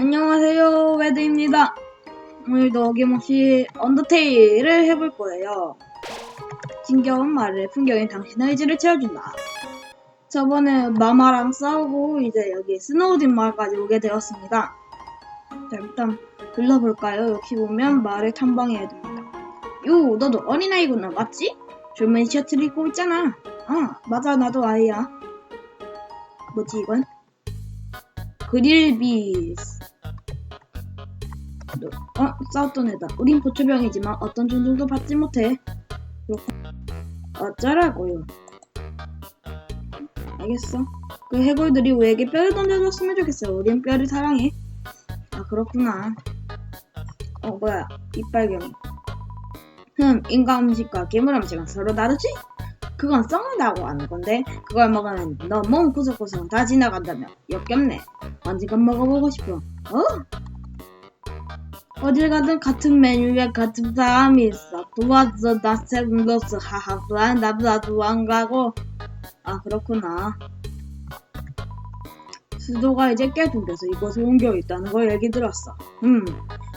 안녕하세요, 외드입니다. 오늘도 어김없이 언더테일을 해볼 거예요. 진겨운 말의 풍경이 당신의 의지를 채워준다. 저번에 마마랑 싸우고 이제 여기 스노우딘 마을까지 오게 되었습니다. 자, 일단 불러볼까요? 여기 보면 마을을 탐방해야 됩니다. 요, 너도 어린아이구나, 맞지? 젊은 셔츠를 입고 있잖아. 아, 맞아, 나도 아이야. 뭐지, 이건? 그릴비스. 너- 어? 싸웠던 애다. 우린 보초병이지만 어떤 존중도 받지 못해. 어쩌라고요. 알겠어. 그 해골들이 우리에게 뼈를 던져줬으면 좋겠어. 우린 뼈를 사랑해. 아, 그렇구나. 어, 뭐야. 이빨경이. 흠, 인간 음식과 괴물 음식은 서로 다르지? 그건 썩는다고 하는 건데 그걸 먹으면 너 몸 구석구석 다 지나간다며 역겹네 언젠간 먹어보고 싶어 어? 어딜 가든 같은 메뉴에 같은 사람이 있어. 도와줘 나 세븐로스 하하 또한 나보다도 안 가고. 아 그렇구나. 수도가 이제 깨통돼서 이곳에 옮겨 있다는 걸 얘기 들었어. 음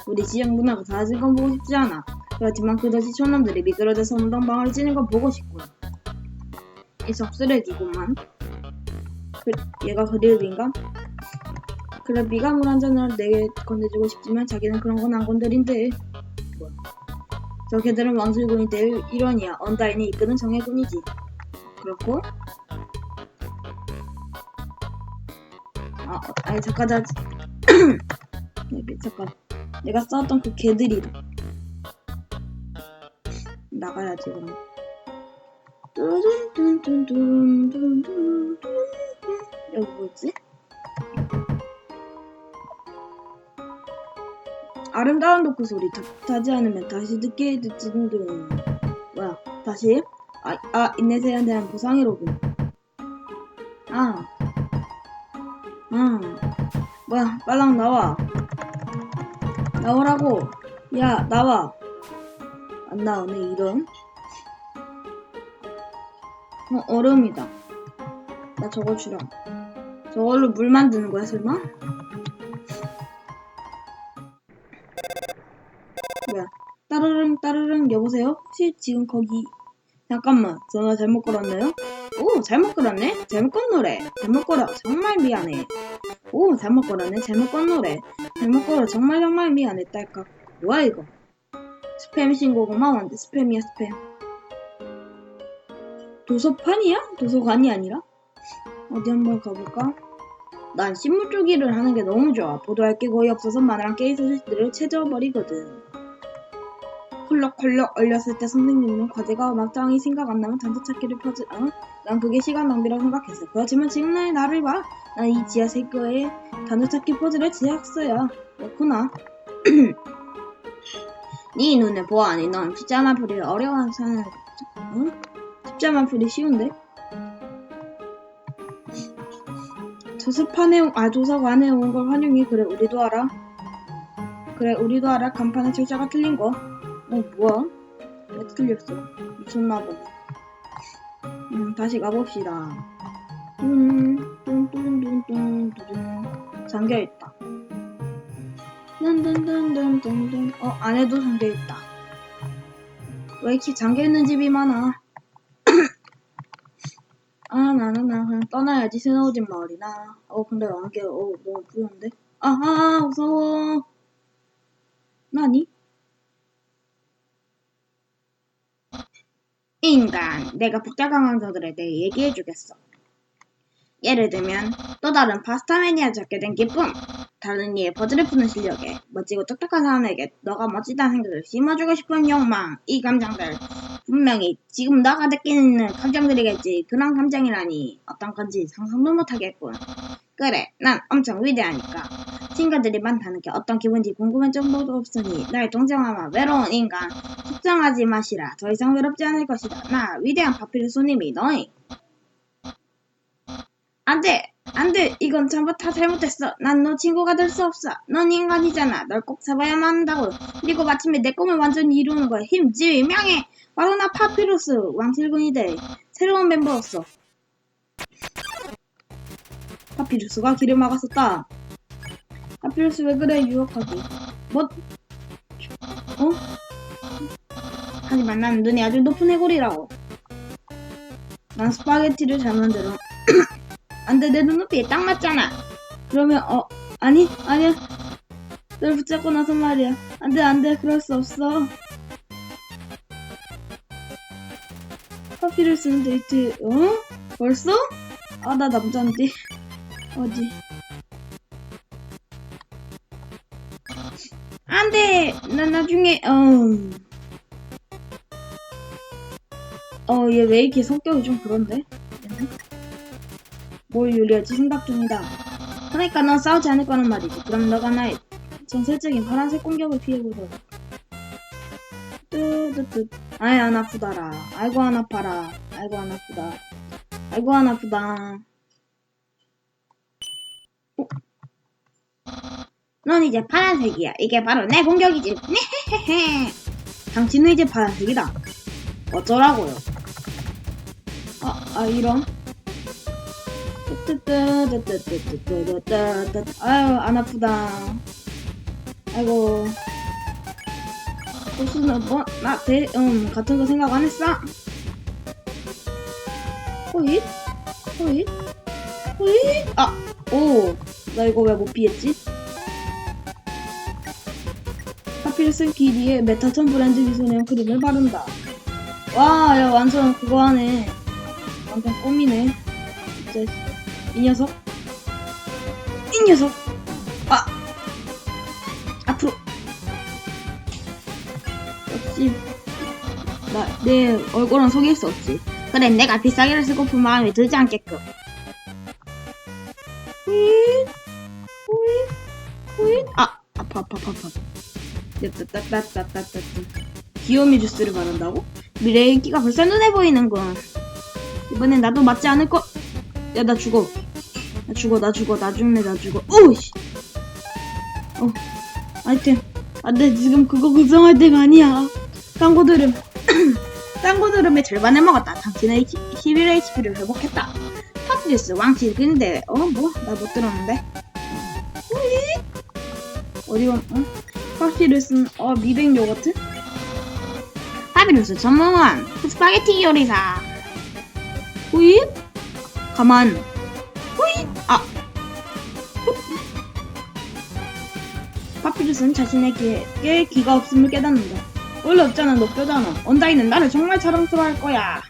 우리 지역 문화가 사라진 건 보고 싶지 않아. 그렇지만 그릇이 촌놈들이 미끄러져서 운동방을 찌는 건 보고 싶고요 이 적쓰레기구만. 그, 얘가 그릴비인가? 그릴비가 물 한 잔을 내게 건네주고 싶지만 자기는 그런 건 안 건드린대. 저 걔들은 왕술군인데 일원이야. 언다인이 이끄는 정예군이지. 그렇고? 아, 어, 아니 잠깐 나 잠깐 내가 싸웠던 그 개들이 나가야지 그럼. 뚜둔둔둔둔둔둔둔 여기 뭐지? 아름다운 독후 소리. 답하지 않으면 다시 듣게 듣지는 둥 뭐야 다시? 아, 아 인내세에 대한 보상이로군. 아. 아, 뭐야 빨랑 나와. 나오라고. 야 나와. 안 나오네 이런. 어, 얼음이다. 나 저거 주라. 저걸로 물 만드는 거야, 설마? 여보세요? 혹시 지금 거기. 잠깐만, 전화 잘못 걸었나요? 오, 잘못 걸었네? 잘못 건 노래. 잘못 걸어. 정말 미안해. 오, 잘못 걸었네. 잘못 건 노래. 잘못 걸어. 정말 정말 미안해, 딸깍. 뭐야, 이거? 스팸 신고구만 완전 스팸이야, 스팸. 도서판이야? 도서관이 아니라? 어디 한번 가볼까? 난 신문 쪽 일을 하는 게 너무 좋아. 보도할 게 거의 없어서 마누랑 게임 소식들을 채워버리거든. 콜럭콜럭 얼렸을 때 선생님은 과제가 막장이 생각 안 나면 단서 찾기를 펴지, 어? 난 그게 시간 낭비라고 생각했어. 그렇지만 지금 나의 나를 봐. 난 이 지하 세계의 단서 찾기 퍼즐의 지학서야. 그렇구나. 네 눈에 보아하니 넌 숫자만 풀이 어려워하는 사는, 응? 숫자만 풀이 쉬운데? 저습판에 아 조사관에 온 걸 환영해 그래 우리도 알아 그래 우리도 알아 간판에 철자가 틀린 거 어 뭐야? 왜 틀렸어? 미쳤나봐. 음 다시 가봅시다. 뚠뚠뚠뚠뚠뚠 잠겨있다. 뚠뚠뚠뚠뚠 어 안에도 잠겨있다. 왜 이렇게 잠겨있는 집이 많아? 아, 나는 나 그냥 떠나야지. 스노우진 마을이나. 어, 근데 안개, 어, 너무 부여한데? 아, 아, 무서워. 나니? 인간, 내가 복잡한 강자들에 대해 얘기해 주겠어. 예를 들면, 또 다른 파스타 매니아 잡게 된 기쁨. 다른 이의 퍼즐을 푸는 실력에, 멋지고 똑똑한 사람에게 너가 멋지다는 생각을 심어주고 싶은 욕망. 이 감정들. 분명히 지금 너가 느끼는 감정들이겠지. 그런 감정이라니 어떤 건지 상상도 못하겠군. 그래, 난 엄청 위대하니까. 친구들이 많다는 게 어떤 기분인지 궁금한 정도도 없으니 날 동정하마 외로운 인간. 걱정하지 마시라. 더 이상 외롭지 않을 것이다. 나 위대한 파피루스님이 너희. 안 돼! 안 돼! 이건 전부 다 잘못했어. 난 너 친구가 될 수 없어. 넌 인간이잖아. 널 꼭 잡아야만 한다고. 그리고 마침내 내 꿈을 완전히 이루는 거야. 힘지 명예! 바로 나 파피루스 왕실군이 돼 새로운 멤버였어. 파피루스가 길을 막았었다. 파피루스 왜 그래? 유혹하기 뭐? 어? 하지만 난 눈이 아주 높은 해골이라고. 난 스파게티를 잘 만들어 안돼 내 눈높이에 딱 맞잖아. 그러면 어 아니 아니야. 널 붙잡고 나서 말이야. 안돼 안돼. 그럴 수 없어. 커피를 쓰는 데이트 어? 벌써? 아 나 남잔데 어디? 안 돼! 나 나중에 음. 어얘 왜 이렇게 성격이 좀 그런데? 뭘 요리할지 생각 중이다. 그러니까 넌 싸우지 않을 거란 말이지. 그럼 너가 나의 전설적인 파란색 공격을 피해보도록 뚜뚜뚜. 아이 안 아프다라. 아이고 안 아파라. 아이고 안 아프다. 아이고 안 아프다 넌 이제 파란색이야. 이게 바로 내 공격이지. 당신은 이제 파란색이다. 어쩌라고요? 아, 아 이런. 아유, 안 아프다. 아이고. 고수는 뭐, 나, 대, 응, 같은 거 생각 안 했어? 호잇? 호잇? 호잇? 아, 오. 나 이거 왜 못 피했지? 파피루스 기리에 메타천 브랜드 미소네온 크림을 바른다. 와 야 완전 그거 하네. 완전 껌이네. 진짜 이 녀석? 이 녀석! 아! 앞으로 역시 나 내 얼굴은 속일 수 없지. 그래 내가 비싸게를 쓰고픈 마음이 들지 않게끔. 후잇 아 아파 아파 아파 아파 따따따따따따따 귀요미 주스를 바른다고? 미래의 인기가 벌써 눈에 보이는군 이번엔 나도 맞지 않을 거. 야, 나 죽어. 나 죽어, 나 죽어, 나 죽네, 나 죽어. 오우씨! 어, 아이템. 안 돼, 지금 그거 구성할 때가 아니야. 딴거들은, 딴거들음의 절반을 먹었다. 당신의 11HP를 회복했다. 파티리스 왕치, 근데, 어, 뭐? 나 못 들었는데. 오이? 어디 가, 어? 어, 미백 요거트? 파비루스 전문원 스파게티 요리사. 후잇 가만. 후잇 아. 파피루스는 자신의 귀에 귀가 없음을 깨닫는다. 원래 없잖아 너 뼈잖아. 언다이는 나를 정말 자랑스러워할 거야.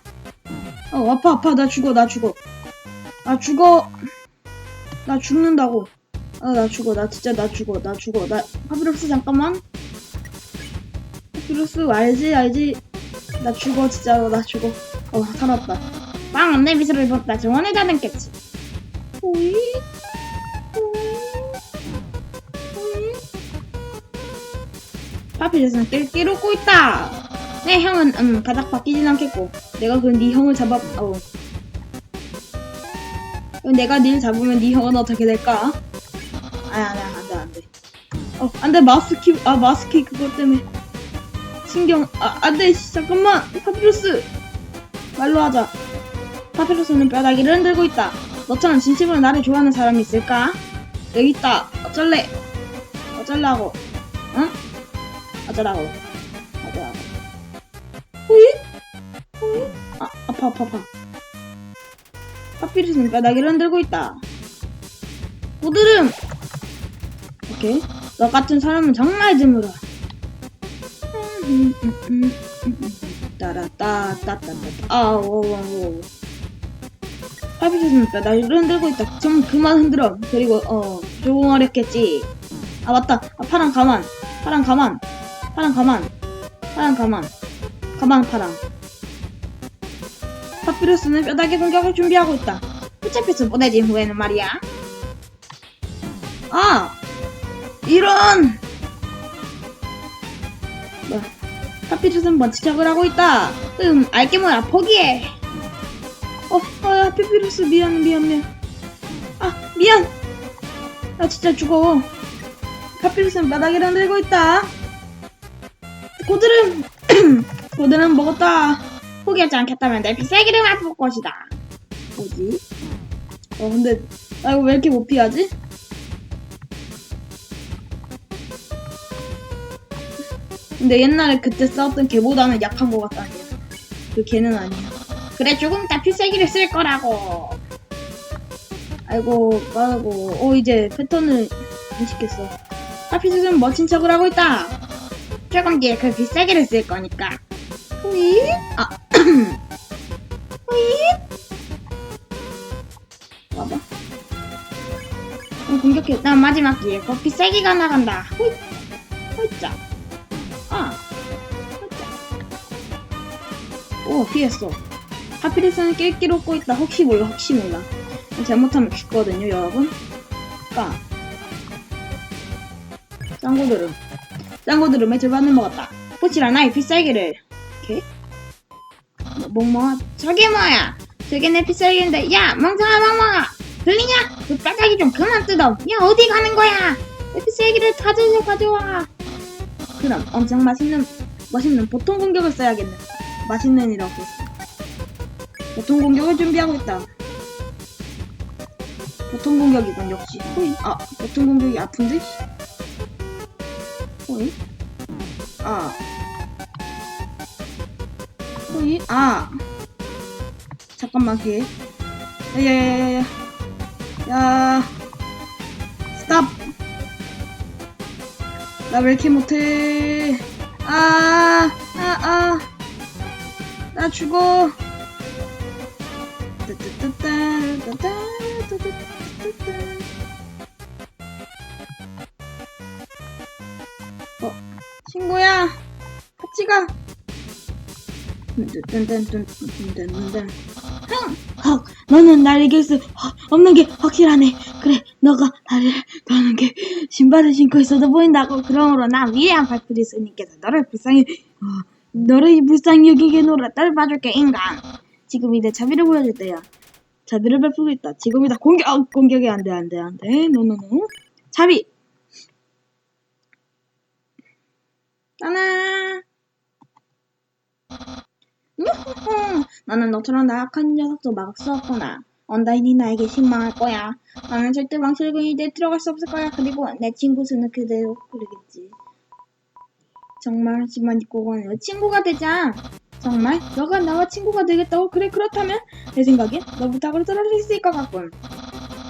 어 아파 아파. 나 죽어 나 죽어. 나 죽어. 나 죽는다고 아 나 죽어. 나 진짜 나 죽어. 나 죽어. 나 파피루스 잠깐만. 파피루스 알지 알지? 나 죽어 진짜로. 나 죽어. 어 살았다. 빵내 미소를 봤다. 정원에 다듬겠지. 오이 오이 파피루스는 낄낄 웃고 있다. 내 형은 음 가닥 바뀌진 않겠고. 내가 그 네 형을 잡아 어. 내가 닐 잡으면 네 형은 어떻게 될까? 아니 아니 안돼 안돼. 어 안돼 마우스 키아 마우스 키 그것 때문에. 신경 아 안돼 잠깐만. 파피루스. 말로 하자. 파피루스는 뼈다귀를 흔들고 있다. 너처럼 진심으로 나를 좋아하는 사람이 있을까? 여기 있다. 어쩔래? 어쩔라고. 응? 어쩌라고. 어쩌라고. 호잇? 호잇? 아 아파 아파 아파. 파피루스는 뼈다귀를 흔들고 있다. 고드름 오케이 너 같은 사람은 정말 드물어. 아오오오. 파피루스는 뼈다귀를 흔들고 있다. 좀 그만 흔들어. 그리고 어 조금 어렵겠지. 아 맞다. 아, 파랑 가만. 파랑 가만. 파랑 가만. 파랑 가만. 가만 파랑. 파피루스는 뼈다귀 공격을 준비하고 있다. 후체피스 보내진 후에는 말이야. 아 이런! 뭐 파피루스는 번치작을 하고 있다. 음 알게 뭐야 포기해. 어, 아, 파피루스 미안 미안 미안. 아 미안! 나 진짜 죽어. 파피루스는 바닥에 흔들고 있다. 고드름! 고드름 먹었다. 포기하지 않겠다면 내 비싸기를 맛볼 것이다. 뭐지? 어 근데 나 이거 왜 이렇게 못 피하지? 근데 옛날에 그때 싸웠던 걔보다는 약한 것 같다. 얘. 그 걔는 아니야. 그래 조금 이따 필살기를 쓸 거라고. 아이고 빠르고 어 이제 패턴을 인식했어. 하피스는 멋진 척을 하고 있다. 조금 뒤에 그 필살기를 쓸 거니까. 후이? 아. 후이? 봐봐. 어, 공격해. 난 마지막 기회. 그 필살기가 나간다. 후이. 후이자. 아. 오, 피했어. 하필이스는 낄낄 웃고 있다. 혹시 몰라, 혹시 몰라. 잘못하면 죽거든요, 여러분. 까. 짱구들은. 짱구들은 매질반을 먹었다. 포치라 나의 필살기를. 이렇게. 뭐, 뭐, 저게 뭐야? 저게 내 필살기인데, 야, 멍청아, 멍멍아! 들리냐? 그 빨짝이 좀 그만 뜯어! 야, 어디 가는 거야? 내 필살기를 가져와, 가져와! 그럼 엄청 맛있는, 맛있는 보통 공격을 써야겠네. 맛있는 이라고. 보통 공격을 준비하고 있다. 보통 공격이군, 역시. 호이. 아, 보통 공격이 아픈데? 씨. 호이. 아. 호이. 아. 잠깐만, 걔. 야야야야야. 야. 스탑. 나 왜 이렇게 못해? 아, 아, 아. 나 죽어. 어, 친구야, 같이 가. 흥! 헉, 너는 날 이길 수 헉, 없는 게 확실하네. 그래, 너가 나를 도는 게 신발을 신고 있어도 보인다고. 그러므로 난 위대한 발프리스님께서 너를 불쌍히, 어, 너를 불쌍히 여기게 놀아 딸 봐줄게, 인간. 지금 이제 자비를 보여줄 때야. 자비를 베풀고 있다. 지금이다. 공격! 어, 공격이 안 돼, 안 돼, 안 돼. 노노노. 자비! 유후후! 나는 너처럼 나약한 녀석도 막을 수 없구나. 언다인이 나에게 실망할 거야. 나는 절대 왕실군이 내 들어갈 수 없을 거야. 그리고 내 친구 수는 그대로 그러겠지. 정말 하지만 이꼬고는 친구가 되자. 정말? 너가 나와 친구가 되겠다고? 그래 그렇다면 내 생각엔 너 부탁을 들어줄 수 있을 것 같군.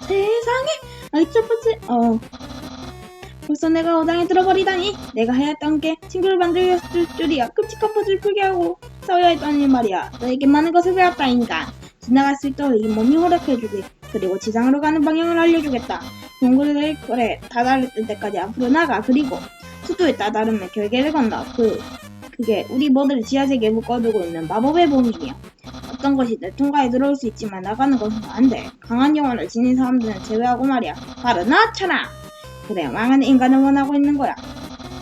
세상에! 아이 첫 번째 어 벌써 내가 어장에 들어버리다니 내가 해야 했던 게 친구를 만들었을 줄이야 끔찍한 퍼즐 풀게 하고 싸워야 했다니 말이야 너에게 많은 것을 배웠다 인간 지나갈 수 있도록 이 몸이 허락해주게 그리고 지상으로 가는 방향을 알려주겠다. 동굴을 그래 다다를 때까지 앞으로 나가. 그리고 수도에 따다르면 결계를 건다. 그 그게 우리 모두를 지하세계에 묶어두고 있는 마법의 봉인이야. 어떤 것이 내 통과에 들어올 수 있지만 나가는 것은 안 돼. 강한 영혼을 지닌 사람들은 제외하고 말이야. 바로 너처럼 그래, 왕은 인간을 원하고 있는 거야.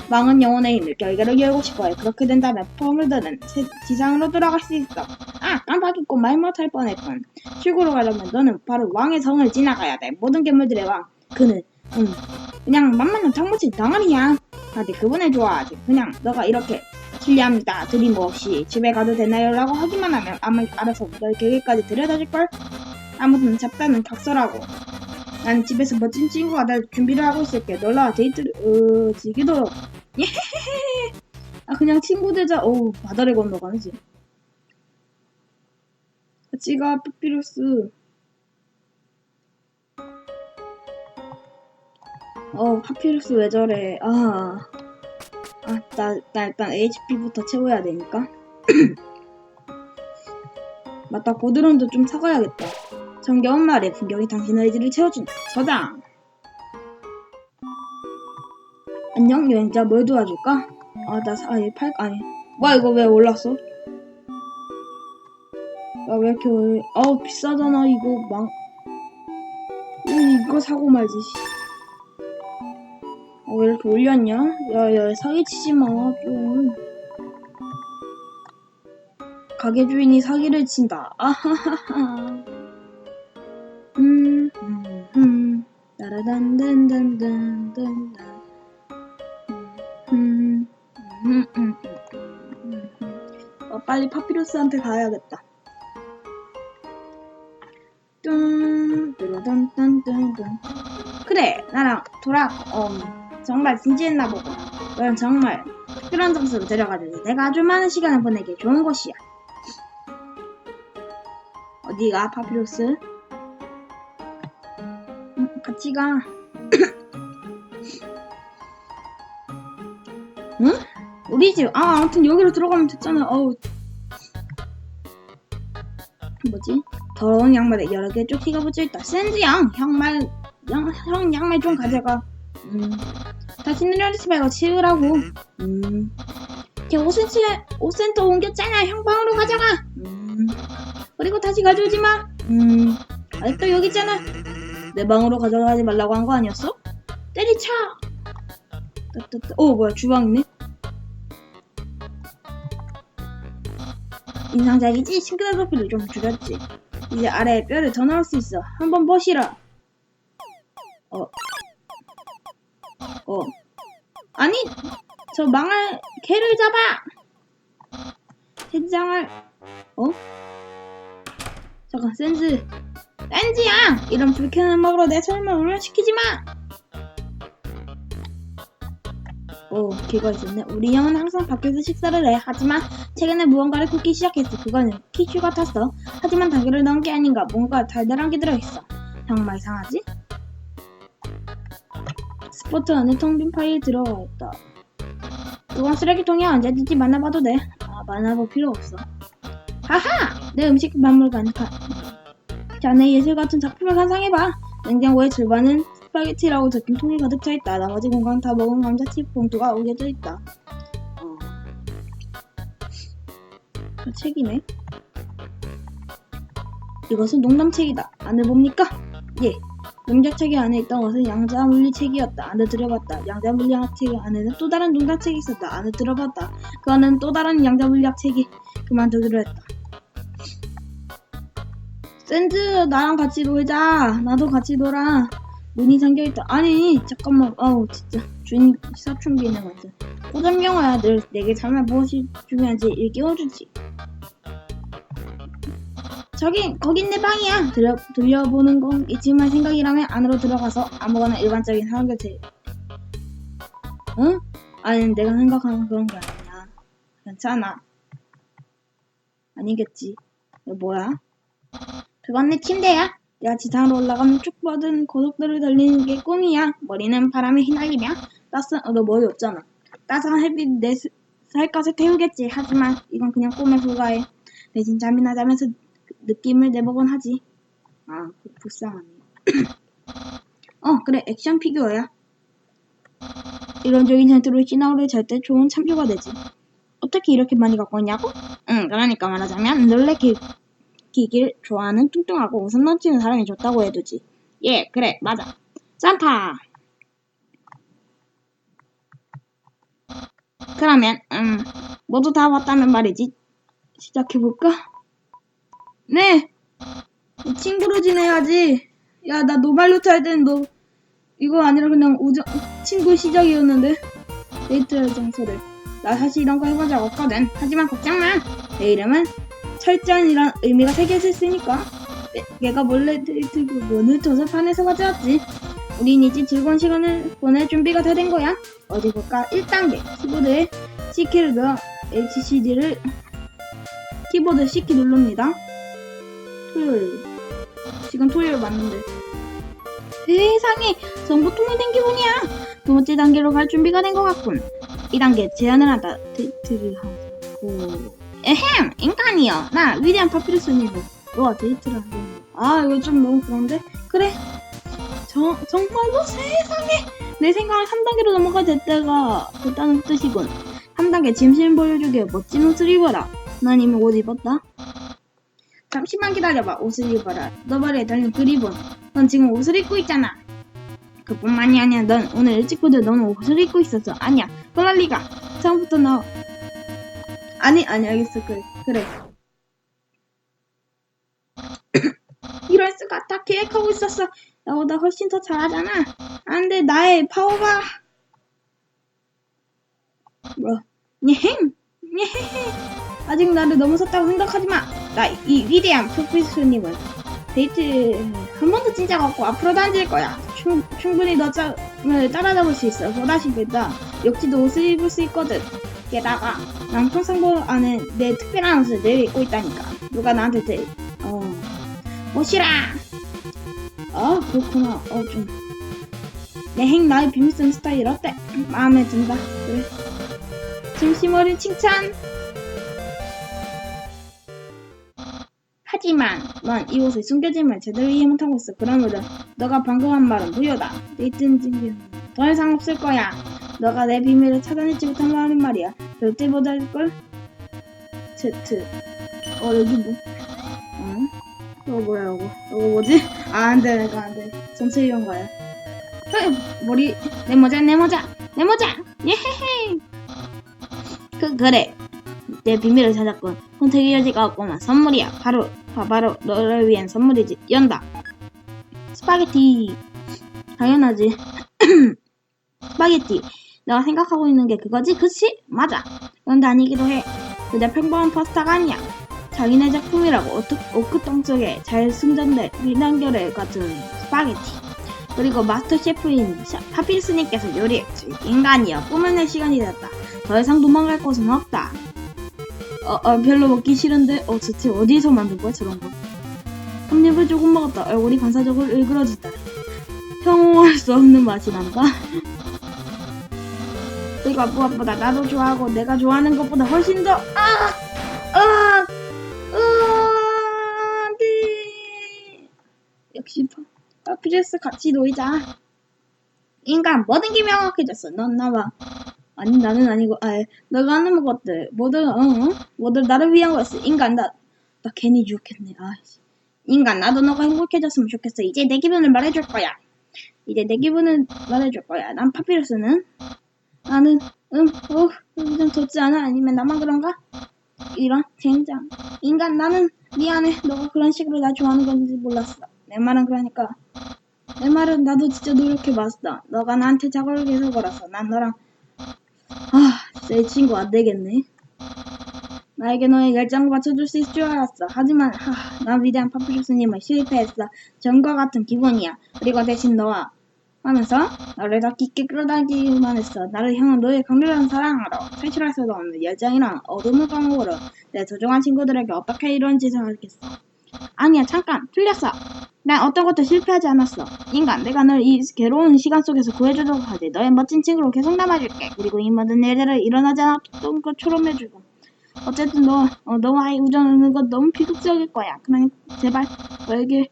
왕은 영혼의 힘을 결계로 열고 싶어해. 그렇게 된다면 포물들은 세- 지상으로 돌아갈 수 있어. 아, 깜빡 잊고 말 못할 뻔했군. 출구로 가려면 너는 바로 왕의 성을 지나가야 돼. 모든 괴물들의 왕. 그는, 음, 그냥 만만한 장무친 덩어리야. 다들 그분을 좋아하지. 그냥 너가 이렇게 실례합니다. 드림 없이 집에 가도 되나요? 라고 하기만 하면 아마 알아서 널 결계까지 데려다줄걸? 아무튼 잡다는 각설하고 난 집에서 멋진 친구가 날 준비를 하고 있을게. 놀라와 데이트를, 어, 지기도. 예. 아, 그냥 친구 되자. 어우, 바다를 건너가는지. 같이 가, 삐삐루스. 어, 파피루스 왜 저래. 아. 아, 나, 나 일단 HP부터 채워야 되니까. 맞다, 고드론도 좀 사가야겠다. 정겨운 말에 풍경이 당신의 의지를 채워준다. 서장. 안녕 여행자 뭘 도와줄까? 아나 아니 팔 아니 뭐야 이거 왜 올랐어? 야왜 이렇게 올- 아우 비싸잖아 이거 망 이- 이거 사고 말지 씨. 아, 왜 이렇게 올렸냐? 야야 사기치지 마좀 가게 주인이 사기를 친다 아하하하 따라단단단단단단. 음, 음, 음, 음, 음, 음. 어, 빨리 파피루스한테 가야겠다. 뚠, 뚜루단단단단. 그래, 나랑 돌아, 어, 정말 진지했나 보구나. 넌 정말 특별한 장소로 데려가줘서 내가 아주 많은 시간을 보내기 좋은 곳이야. 어디가 파피루스? 응, 같이 가. 응? 우리 집. 아, 아무튼 여기로 들어가면 됐잖아. 어우. 뭐지? 더러운 양말에 여러 개 조끼가 붙여있다. 샌드 양! 양말, 양, 형 양말 좀 가져가. 음. 다시 내려놓지 말고 치우라고. 음. 걔 옷센터, 옷센터 옮겼잖아. 형 방으로 가져가. 음. 그리고 다시 가져오지 마. 음. 아직도 여기 있잖아. 내 방으로 가져가지 말라고 한 거 아니었어? 때리쳐. 따따따. 오, 뭐야, 주방 있네. 인상적이지? 싱크대 높이를 좀 줄였지. 이제 아래에 뼈를 더 넣을 수 있어. 한번 보시라. 어. 어. 아니, 저 망할 개를 잡아! 된장을, 어? 잠깐, 센즈. 센즈야! 이런 불쾌한 먹으로 내 삶을 오염시키지 마! 오, 걔가 있었네. 우리 형은 항상 밖에서 식사를 해. 하지만 최근에 무언가를 굽기 시작했어. 그거는 키슈 같았어. 하지만 당기를 넣은 게 아닌가. 뭔가 달달한 게 들어있어. 정말 이상하지? 스포트 안에 텅 빈 파일이 들어가 있다. 그건 쓰레기통에 언제든지 만나봐도 돼. 아, 만나볼 필요 없어. 하하! 내 음식 박물관 가. 자네 예술 같은 작품을 감상해봐. 냉장고의 절반은 스파게티라고 적힌 통이 가득 차 있다. 나머지 공간 다 먹은 감자칩 봉투가 우겨져 있다. 어. 저 책이네. 이것은 농담책이다. 안을 봅니까? 예. 농작책이 안에 있던 것은 양자물리책이었다. 안을 들여봤다. 양자물리학 책 안에는 또 다른 농작책이 있었다. 안을 들어봤다. 그 안에는 또 다른 양자물리학 책이 그만두기로 했다. 샌드 나랑 같이 놀자. 나도 같이 놀아. 문이 잠겨있다. 아니 잠깐만. 아우 진짜 주인 사춘기는 완전. 고전 영화야. 늘 내게 정말 무엇이 중요한지 일깨워주지. 저긴 거긴 내 방이야. 들려 들려보는 건 있지만 생각이라면 안으로 들어가서 아무거나 일반적인 사람 곁에. 응? 아니 내가 생각하는 그런 게 아니야. 괜찮아. 아니겠지. 뭐야? 그건 내 침대야. 내가 지상으로 올라가면 쭉 뻗은 고속도를 달리는 게 꿈이야. 머리는 바람에 휘날리며 따스한 어, 너 머리 없잖아. 따스한 햇빛 내 스- 살갗을 태우겠지. 하지만 이건 그냥 꿈에 불과해. 대신 잠이나 자면서 그 느낌을 내보곤 하지. 아, 그 불쌍하네. 어, 그래, 액션 피규어야. 이런적인 전투로 시나우를 잘 때 좋은 참조가 되지. 어떻게 이렇게 많이 갖고 왔냐고? 응, 그러니까 말하자면 놀래 키 기길 좋아하는 뚱뚱하고 웃음 넘치는 사람이 좋다고 해두지. 예, 그래, 맞아. 산타! 그러면, 음, 모두 다 왔다면 말이지. 시작해볼까? 네! 이 친구로 지내야지. 야, 나할 때는 너, 이거 아니라 그냥 우정, 친구 시작이었는데. 데이트할 장소를. 나 사실 이런 거 해본 적 없거든. 하지만 걱정 마. 내 이름은 철전이란 의미가 새겨져 있으니까. 내- 내가 몰래 데이트 그거는 조사판에서 가져왔지. 우린 이제 즐거운 시간을 보낼 준비가 다 된 거야. 어디 볼까? 1단계. 키보드에 C키를 넣어 HCD를 키보드 C키 누릅니다. 토요일. 지금 토요일 맞는데. 세상에 전부 통일된 기분이야. 두 번째 단계로 갈 준비가 된 것 같군. 2단계 제안을 한다. 데이트를 하고. 에헴 인간이여. 나 위대한 파피루스님이고. 너와 데이트를 하고. 아 이거 좀 너무 그런데? 그래. 정, 정말로 세상에 내 생각을 3단계로 넘어가 될 때가 됐다는 뜻이군. 3단계 짐심 보여주게 멋진 옷을 입어라. 난 이미 옷 입었다. 잠시만 기다려봐. 옷을 입어라. 너 머리에 달린 그 리본. 넌 지금 옷을 입고 있잖아. 그뿐만이 아니야. 넌 오늘 일찍부터 넌 옷을 입고 있었어. 아니야. 그럴 리가. 처음부터 너. 아니, 아니, 알겠어. 그래. 그래. 이럴 수가 다 계획하고 있었어. 나보다 훨씬 더 잘하잖아. 안 돼, 나의 파워가. 뭐, 예행! 예헤헤! 아직 나를 넘어섰다고 생각하지 마. 나 이 위대한 프로페서님은 데이트 한 번도 진짜 갖고 앞으로도 안 질 거야. 충, 충분히 너 짝을 따라잡을 수 있어. 보다시피 나 욕지도 옷을 입을 수 있거든. 게다가 난 평상복 안에 내 특별한 옷을 늘 입고 있다니까. 누가 나한테 대, 어, 옷이라. 아 그렇구나. 어 좀. 내행 나의 비밀 쓰는 스타일 어때? 마음에 든다. 그래. 진심 어린 칭찬. 하지만 넌 이 옷의 숨겨짐을 제대로 이해 못하고 있어. 그러므로 너가 방금 한 말은 무효다. 레이튼 징계 더 이상 없을 거야. 너가 내 비밀을 차단했지 못한 말은 말이야. 절대 못할걸? Z. 어, 여기 뭐. 어? 이거 뭐야, 이거. 이거 뭐지? 아, 안 돼, 이거 안 돼. 전체 이용가야. 어, 머리, 내 모자, 내 모자, 내 모자! 예헤헤! 그, 그래. 내 비밀을 찾았군. 선택의 여지가 없구만. 선물이야. 바로, 바, 바로, 너를 위한 선물이지. 연다. 스파게티. 당연하지. 스파게티. 내가 생각하고 있는 게 그거지? 그치? 맞아. 그런데 아니기도 해. 그냥 평범한 파스타가 아니야. 자기네 작품이라고 오크, 오크통 속에 잘 숨전된 비단결의 같은 스파게티. 그리고 마스터 셰프인 샤- 파피루스님께서 요리했지. 인간이여, 꿈을 낼 시간이 됐다. 더 이상 도망갈 곳은 없다. 어, 어, 별로 먹기 싫은데, 어, 대체 어디서 만든 거야, 저런 거? 한 입을 조금 먹었다. 얼굴이 반사적으로 일그러진다. 형용할 수 없는 맛이 난다. 그리고 무엇보다 나도 좋아하고 내가 좋아하는 것보다 훨씬 더, 아! 아! 아! 네. 역시, 파- 파피루스 같이 놀자. 인간, 뭐든 게 명확해졌어. 넌 나와. 아니, 나는 아니고, 아, 너가 하는 것들, 모두, 어, 어? 모두 나를 위한 거였어. 인간, 나, 나 괜히 유혹했네. 아, 인간, 나도 너가 행복해졌으면 좋겠어. 이제 내 기분을 말해줄 거야. 이제 내 기분을 말해줄 거야. 난 파피루스는, 나는, 음, 어, 좀 덥지 않아? 아니면 나만 그런가? 이런, 젠장. 인간, 나는 미안해. 너가 그런 식으로 나 좋아하는 건지 몰랐어. 내 말은 그러니까. 내 말은 나도 진짜 노력해봤어. 너가 나한테 작업을 계속 걸어서 난 너랑 아, 진짜 이 친구 안 되겠네. 나에게 너의 열정을 맞춰줄 수 있을 줄 알았어. 하지만, 하, 난 위대한 파피루스님을 실패했어. 전과 같은 기분이야. 그리고 대신 너와 하면서 너를 더 깊게 끌어당기기만 했어. 나를 향한 너의 강렬한 사랑으로 탈출할 수도 없는 열정이랑 어둠을 까먹으로 내 소중한 친구들에게 어떻게 이런 짓을 하겠어. 아니야, 잠깐, 틀렸어. 난 어떤 것도 실패하지 않았어. 인간, 내가 널 이 괴로운 시간 속에서 구해주도록 하지. 너의 멋진 친구로 계속 남아줄게. 그리고 이 모든 일들을 일어나지 않았던 것처럼 해주고. 어쨌든 너, 어, 너와의 우정은 건 너무 비극적일 거야. 그냥 제발 너에게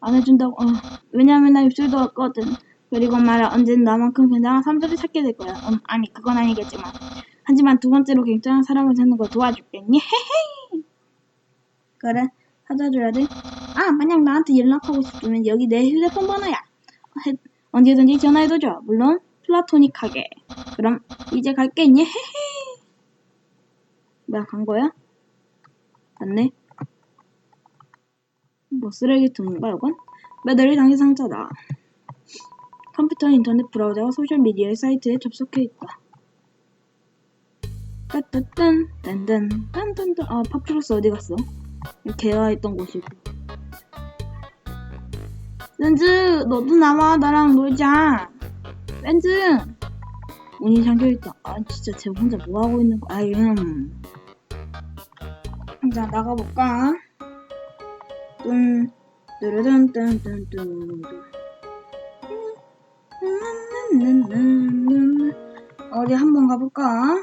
안 해준다고. 어, 왜냐면 나 입술도 없거든. 그리고 말야 언젠 나만큼 굉장한 사람들을 찾게 될 거야. 음, 아니 그건 아니겠지만. 하지만 두 번째로 굉장한 사람을 찾는 거 도와줄게. 헤헤. 그래. 찾아줘야 돼. 아, 만약 나한테 연락하고 싶으면 여기 내 휴대폰 번호야. 해- 언제든지 전화해도 줘. 물론 플라토닉하게. 그럼 이제 갈게. 예. 뭐야 간 거야? 맞네. 뭐 쓰레기통인가 이건? 매달리 당해 상자다. 컴퓨터, 인터넷 브라우저와 소셜미디어 사이트에 접속해 있다. 따따딴 딴딴 딴딴딴 아 파피루스 어디 갔어? 있던 곳이고. 렌즈, 너도 나와. 나랑 놀자. 렌즈! 문이 잠겨있다. 아, 진짜 쟤 혼자 뭐 하고 있는 거야. 아이, 음. 자, 나가볼까? 뚠, 뚜르든, 뚠, 뚠, 뚠, 뚠. 어디 한번 가볼까?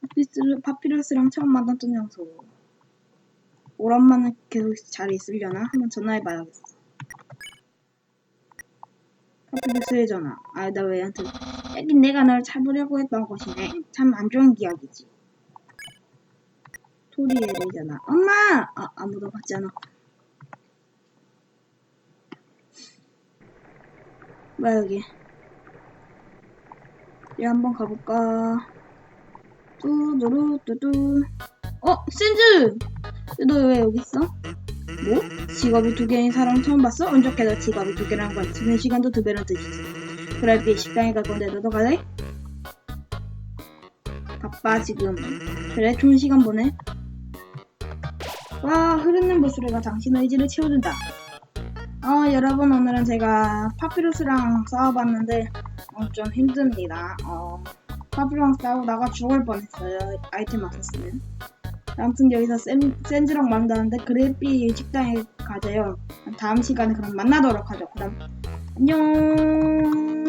파피루스, 파피루스랑 처음 만났던 장소. 오랜만에 계속 잘 있으려나? 한번 전화해봐야겠어. 파피루스의 전화. 아, 나 왜 한테. 여긴 내가 널 잡으려고 했던 곳이네. 참 안 좋은 기억이지. 토리엘이잖아. 엄마! 아, 아무도 받지 않아. 뭐야, 여기. 여기 한번 가볼까? 뚜두루, 뚜두. 어, 신즈! 너 왜 여기 있어? 뭐? 직업이 두 개인 사람 처음 봤어? 너 직업이 두 개라는 건 지는 시간도 두 배로 뜻이지. 그럴 때 식당에 갈 건데 너도 갈래? 바빠 지금. 그래 좋은 시간 보내. 와 흐르는 물소리가 당신의 의지를 채워준다. 어 여러분 오늘은 제가 파피루스랑 싸워봤는데 어, 좀 힘듭니다. 어, 파브랑 싸우다가 죽을 뻔했어요. 아이템 없었으면. 아무튼 여기서 샌, 샌즈랑 만나는데 그래피 식당에 가져요. 다음 시간에 그럼 만나도록 하죠. 그럼 안녕.